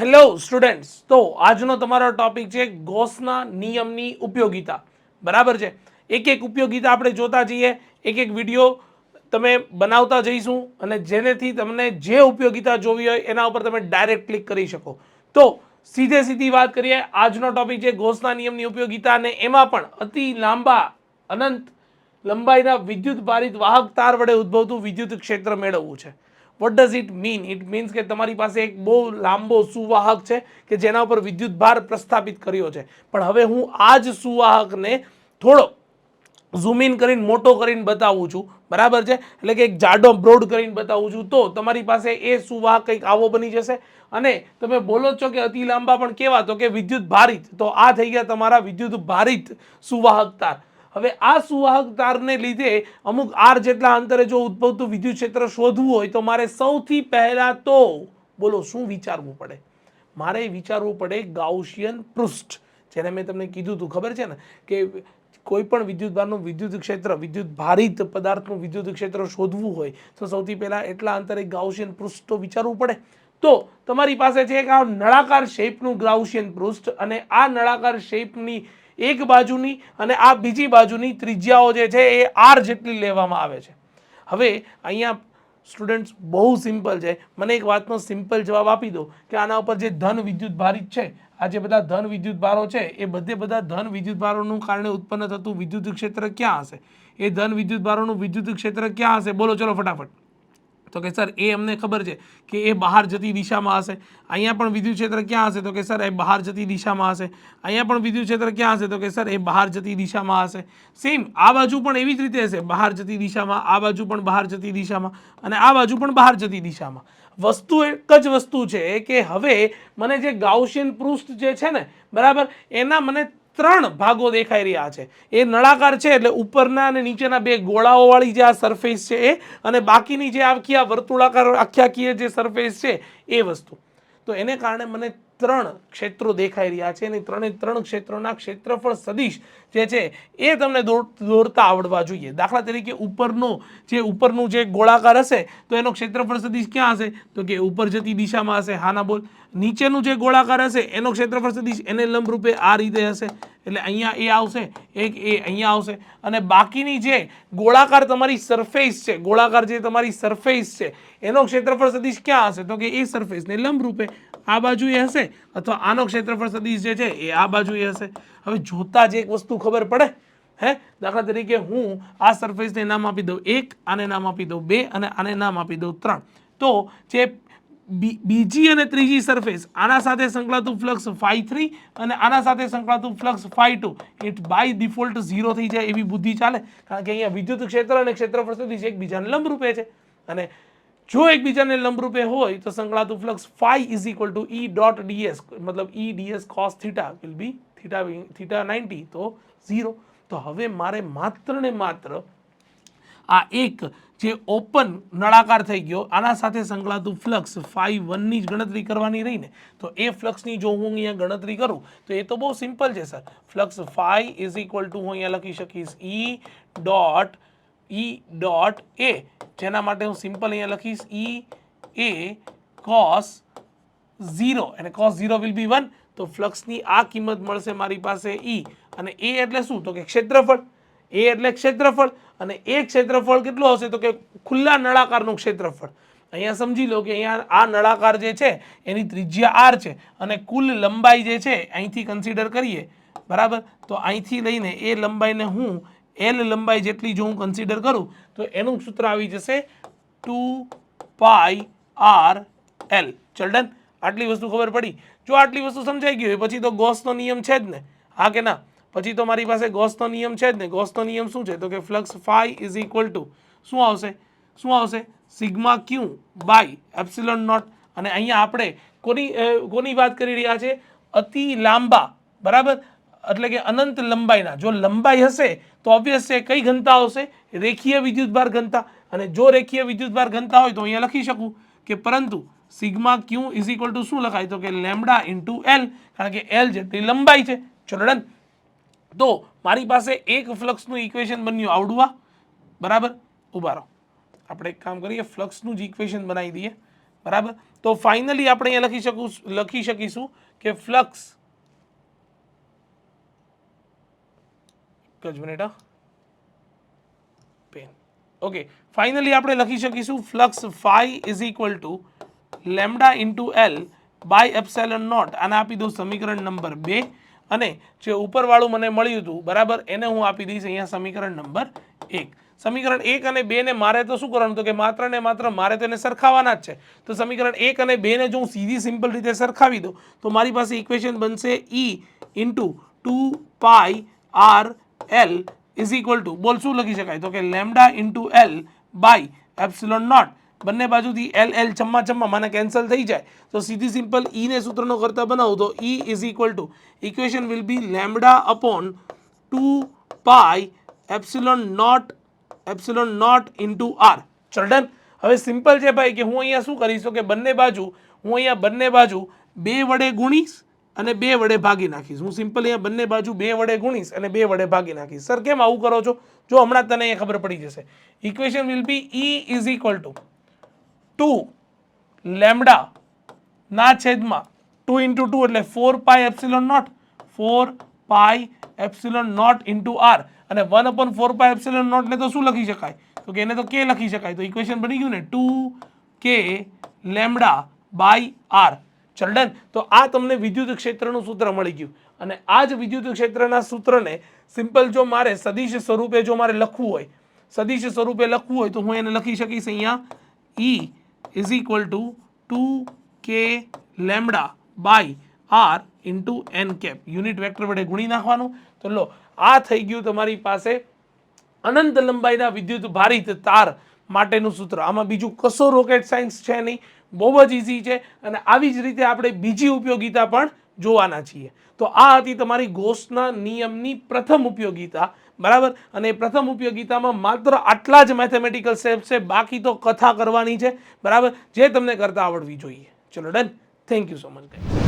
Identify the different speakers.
Speaker 1: Hello students તો આજનો તમારો ટોપિક છે ગોસના નિયમની ઉપયોગિતા. બરાબર છે? એક એક ઉપયોગિતા આપણે જોતા જઈએ, એક એક વીડિયો તમે બનાવતા જઈશું અને જેનેથી તમને જે ઉપયોગિતા જોવી હોય એના ઉપર તમે ડાયરેક્ટ ક્લિક કરી શકો. તો સીધે સીધી વાત કરીએ, આજનો ટોપિક છે ગોસના નિયમની ઉપયોગિતા અને એમાં પણ અતિ લાંબા, અનંત લંબાઈના વિદ્યુત ભારિત વાહક તાર વડે ઉદ્ભવતું વિદ્યુત ક્ષેત્ર મેળવવું છે. What does it mean it means કે તમારી પાસે એક બહુ લાંબો સુવાહક છે કે જેના ઉપર વિદ્યુત ભાર પ્રસ્થાપિત કર્યો છે. પણ હવે હું આ જ સુવાહકને થોડો ઝૂમ ઇન કરીને, મોટો કરીને બતાવું છું. બરાબર છે? એટલે કે એક જાડો બ્રોડ કરીને બતાવું છું. તો તમારી પાસે એ સુવાહક કંઈક આવો બની જશે. અને તમે બોલો છો કે અતિ લાંબા, પણ કેવા? તો કે વિદ્યુત ભારિત તો આ થઈ ગયા તમારા વિદ્યુત ભારિત સુવાહક તાર હવે આ સુવાહક તારને લીધે અમુક આર જેટલા અંતરે જો ઉદ્ભવતું વિદ્યુત ક્ષેત્ર શોધવું હોય તો મારે સૌથી પહેલા તો, બોલો, શું વિચારવું પડે? મારે વિચારવું પડે ગાઉશિયન પૃષ્ઠ, જેને મેં તમને કીધું હતું, ખબર છે ને? કે કોઈ પણ વિદ્યુત ભારનું વિદ્યુત ક્ષેત્ર વિદ્યુત ભારિત પદાર્થનું વિદ્યુત ક્ષેત્ર શોધવું હોય તો સૌથી પહેલાં એટલા અંતરે ગાઉશિયન પૃષ્ઠ તો વિચારવું પડે. તો તમારી પાસે છે એક આ નળાકાર શેપનું ગ્રાઉશિયન પૃષ્ઠ અને આ નળાકાર શેપની એક બાજુની અને આ બીજી બાજુની ત્રિજ્યાઓ જે છે એ આર જેટલી લેવામાં આવે છે. હવે અહીંયા સ્ટુડન્ટ્સ બહુ સિમ્પલ છે. મને એક વાતનો સિમ્પલ જવાબ આપી દો કે આના ઉપર જે ધન વિદ્યુત ભારિત છે, આ જે બધા ધન વિદ્યુત ભારો છે, એ બધે બધા ધન વિદ્યુત ભારોનું કારણે ઉત્પન્ન થતું વિદ્યુત ક્ષેત્ર ક્યાં હશે? એ ધન વિદ્યુત ભારોનું વિદ્યુત ક્ષેત્ર ક્યાં હશે? બોલો, ચલો, ફટાફટ. તો કે સર, એ અમને ખબર છે કે એ બહાર જતી દિશામાં હશે. અહીંયા પણ વિદ્યુત ક્ષેત્ર ક્યાં હશે? તો કે સર, એ બહાર જતી દિશામાં હશે. અહીંયા પણ વિદ્યુત ક્ષેત્ર ક્યાં હશે? તો કે સર, એ બહાર જતી દિશામાં હશે. સેમ આ બાજુ પણ એવી જ રીતે હશે. બહાર જતી દિશામાં, આ બાજુ પણ બહાર જતી દિશામાં અને આ બાજુ પણ બહાર જતી દિશામાં. વસ્તુ એક જ વસ્તુ છે કે હવે મને જે ગાઉશિયન પૃષ્ઠ જે છે ને, બરાબર, એના મને ત્રણ ભાગો દેખાઈ રહ્યા છે. એ નળાકાર છે એટલે ઉપરના અને નીચેના બે ગોળાઓવાળી જે આ સરફેસ છે એ અને બાકીની જે આખી આ વર્તુળાકાર આખી આખી જે સરફેસ છે એ વસ્તુ. તો એને કારણે મને ત્રણ ક્ષેત્રો દેખાઈ રહ્યા છે અને ત્રણે ત્રણ ક્ષેત્રોના ક્ષેત્રફળ સદિશ જે છે એ તમને દોર, દોરતા આવડવા જોઈએ. દાખલા તરીકે ઉપરનો જે, ઉપરનું જે ગોળાકાર હશે, તો એનો ક્ષેત્રફળ સદિશ ક્યાં હશે? તો કે ઉપર જતી દિશામાં હશે. હાના બોલ. નીચેનું જે ગોળાકાર હશે, એનો ક્ષેત્રફળ સદિશ એને લંબરૂપે આ રીતે હશે. એટલે અહીંયા એ આવશે, એક એ અહીંયા આવશે. અને બાકીની જે ગોળાકાર તમારી સરફેસ છે, ગોળાકાર જે તમારી સરફેસ છે, એનો ક્ષેત્રફળ સદિશ ક્યાં હશે? તો કે એ સરફેસને લંબરૂપે આ બાજુ એ હશે અથવા આનો ક્ષેત્રફળ સદીશ જે છે એ આ બાજુ એ હશે. હવે જોતા જ એક વસ્તુ ખબર પડે. હે? દાખલા તરીકે હું આ સરફેસને નામ આપી દઉં એક, આને નામ આપી દઉં બે, અને આને નામ આપી દઉં ત્રણ. તો જે બીજી અને ત્રીજી સરફેસ આના સાથે સંકળાતું ફ્લક્સ ફાઈ થ્રી અને આના સાથે સંકળાતું flux phi two. It by default zero થઈ જાય એવી બુદ્ધિ ચાલે. કારણ કે અહીંયા વિદ્યુત ક્ષેત્ર અને ક્ષેત્રફળ સદિશ એકબીજાને લંબરૂપે છે. અને જો એકબીજાને લંબરૂપે હોય તો સંકળાતું flux phi is equal to E dot D મતલબ E DS cos theta theta will be theta theta ninety zero તો હવે મારે માત્ર ને માત્ર આ એક જે ઓપન નળાકાર થઈ ગયો, આના સાથે સંકળાતું ફ્લક્સ ફાઈ વનની જ ગણતરી કરવાની રહીને તો એ ફ્લક્સની જો હું અહીંયા ગણતરી કરું, તો એ તો બહુ સિમ્પલ છે sir flux phi is equal to હું અહીંયા લખી શકીશ ઈ ડોટ ઈ ડોટ એ જેના માટે હું સિમ્પલ અહીંયા લખીશ ઈ એ કોસ ઝીરો અને cos zero will be one તો ફ્લક્સની આ કિંમત મળશે મારી પાસે ઈ અને એ એટલે શું? તો કે ક્ષેત્રફળ. એ એટલે ક્ષેત્રફળ. અને એ ક્ષેત્રફળ કેટલું હશે તો કે ખુલ્લા નળાકારનું ક્ષેત્રફળ. અહીંયા સમજી લો કે અહીંયા આ નળાકાર જે છે, એની ત્રિજ્યા આર છે. અને કુલ લંબાઈ જે છે, અહીંથી કન્સિડર કરીએ. બરાબર? તો અહીંથી લઈને એ લંબાઈને હું એલ લંબાઈ જેટલી જો હું કન્સિડર કરું, તો એનું સૂત્ર આવી જશે ટુ પાઈ આર એલ ચલ્ડન આટલી વસ્તુ ખબર પડી? જો આટલી વસ્તુ સમજાઈ ગઈ હોય, પછી તો ગોસનો નિયમ છે જ ને. હા કે ના? પછી તો મારી પાસે ગોસનો નિયમ છે જ ને. ગોસનો નિયમ શું છે? તો કે flux phi is equal to શું આવશે? શું આવશે? Sigma Q by epsilon naught. અને અહીંયા આપણે કોની કોની વાત કરી રહ્યા છે? અતિ લાંબા. બરાબર? એટલે કે અનંત લંબાઈના. જો લંબાઈ હશે, તો ઓબ્વિયસ છે કઈ ઘનતા આવશે? રેખીય વિદ્યુતભાર ઘનતા. અને જો રેખીય વિદ્યુતભાર ઘનતા હોય તો અહીંયા લખી શકું કે પરંતુ sigma Q is equal to શું લખાય? તો કે લેમડા ઇન્ટુ એલ, કારણ કે એલ જેટલી લંબાઈ છે. ચલો તો મારી પાસે એક ફ્લક્સનું ઇક્વેશન બન્યું આવડવા. બરાબર? ઊભા રહો. આપણે એક કામ કરીએ, ફ્લક્સનું જ ઇક્વેશન બનાવી દઈએ. બરાબર? તો ફાઇનલી આપણે અહીંયા લખી શકું, લખી શકીશું કે ફ્લક્સ જ મિનિટ પેન ઓકે ફાઇનલી આપણે લખી શકીશું flux phi is equal to lambda into L by epsilon naught આને આપી દઉં સમીકરણ નંબર બે. અને જે ઉપરવાળું મને મળ્યું હતું, બરાબર, એને હું આપી દઈશ અહીંયા સમીકરણ નંબર એક. સમીકરણ એક અને બેને મારે તો શું કરવાનું? તો કે માત્ર ને માત્ર મારે તો એને સરખાવવાના જ છે. તો સમીકરણ એક અને બેને જો હું સીધી સિમ્પલ રીતે સરખાવી દઉં, તો મારી પાસે ઇક્વેશન બનશે E into two pi R L is equal to બોલ શું લખી શકાય? તો કે lambda into L by epsilon naught બંને બાજુથી એલ એલ ચમ્મા ચમ્મા મને કેન્સલ થઈ જાય. તો સીધી સિમ્પલ ઈ ને સૂત્રનો કરતા બનાવું તો E is equal to equation will be lambda upon two pi epsilon naught epsilon naught into R ચર્ડન હવે સિમ્પલ છે ભાઈ કે હું અહીંયા શું કરીશ? તો કે બંને બાજુ, હું અહીંયા બંને બાજુ બે વડે ગુણીશ. અને બે વડે ભાગી નાખીશ. હું સિમ્પલ અહીંયા બંને બાજુ બે વડે ગુણીશ અને બે વડે ભાગી નાખીશ. સર કેમ આવું કરો છો? જો હમણાં તને અહીંયા ખબર પડી જશે. Equation will be E is equal to two lambda ના છેદમાં ટુ ઇન્ટુ ટુ એટલે four pi epsilon naught four pi epsilon naught into R અને one upon four pi epsilon નોટને તો શું લખી શકાય? તો કે એને તો કે લખી શકાય. તો ઇક્વેશન બની ગયું ને ટુ કે લેમડા બાય આર ચલ તો આ તમને વિદ્યુત ક્ષેત્રનું સૂત્ર મળી ગયું. અને આ જ વિદ્યુત ક્ષેત્રના સૂત્રને સિમ્પલ જો મારે સદિશ સ્વરૂપે જો મારે લખવું હોય, સદિશ સ્વરૂપે લખવું હોય, તો હું એને લખી શકીશ અહીંયા. E is equal to two કે lambda by R into N cap unit vector વડે ગુણી નાખવાનું. તો લો, આ થઈ ગયું તમારી પાસે અનંત લંબાઈના વિદ્યુત ભારિત તાર માટેનું સૂત્ર. આમાં બીજું કશો રોકેટ સાયન્સ છે નહીં. બહુ જ ઇઝી છે અને આવી જ રીતે આપણે બીજી ઉપયોગિતા પણ જોવાના છીએ. તો આ હતી તમારી ગોસના નિયમની પ્રથમ ઉપયોગિતા, બરાબર? અને પ્રથમ ઉપયોગિતામાં માત્ર આટલા જ મેથેમેટિકલ સ્ટેપ છે, બાકી તો કથા કરવાની છે, બરાબર? જે તમને કરતા આવડવી જોઈએ. ચલો done thank you so much